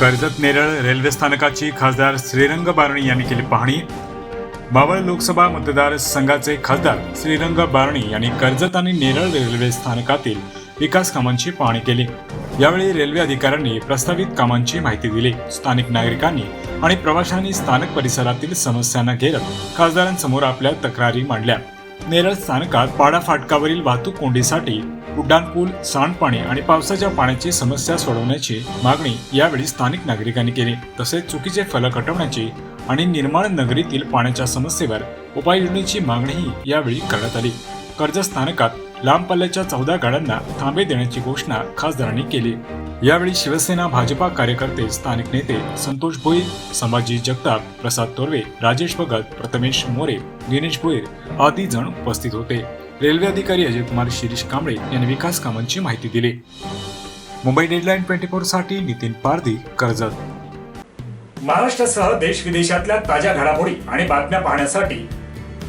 Karjat Neral railway स्थानकाची खासदार श्रीरंग बारणी यांनी केली पाहणी. बावळ लोकसभा मतदारसंघाचे खासदार श्रीरंग बारणी यांनी कर्जत आणि नेरळ रेल्वे स्थानकातील विकास कामांची पाहणी केली. यावेळी रेल्वे अधिकाऱ्यांनी प्रस्तावित कामांची माहिती दिली. स्थानिक नागरिकांनी आणि प्रवाशांनी स्थानक परिसरातील समस्यांना घेरत खासदारांसमोर आपल्या तक्रारी मांडल्या. नेरळ स्थानकात पाडा फाटकावरील वाहतूक कोंडीसाठी उड्डाणपूल सांडपाणी आणि पावसाच्या पाण्याची समस्या सोडवण्याची मागणी यावेळी स्थानिक नागरिकांनी केली. तसेच चुकीचे फलक हटवण्याची आणि निर्माण नगरीतील पाण्याच्या समस्येवर उपाययोजनेची मागणीही यावेळी करण्यात आली. कर्जत स्थानकात लांब पल्ल्याच्या चौदा गाड्यांना थांबे देण्याची घोषणा खासदारांनी केली. यावेळी शिवसेना भाजपा कार्यकर्ते स्थानिक नेते संतोष भोईर संभाजी जगताप प्रसाद तोरवे राजेश भगत प्रथमेश मोरे दिनेश भोईर आदी जण उपस्थित होते. रेल्वे अधिकारी अजय कुमार शिरीष कांबळे यांनी विकास कामांची माहिती दिली. मुंबई डेडलाईन ट्वेंटी फोरसाठी नितीन पारधी कर्जत. महाराष्ट्रासह देश विदेशातल्या ताज्या घडामोडी आणि बातम्या पाहण्यासाठी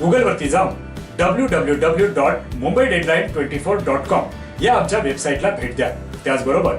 गुगलवरती जाऊन W W W dot Mumbai deadline twenty four dot com या आमच्या वेबसाईटला भेट द्या. त्याचबरोबर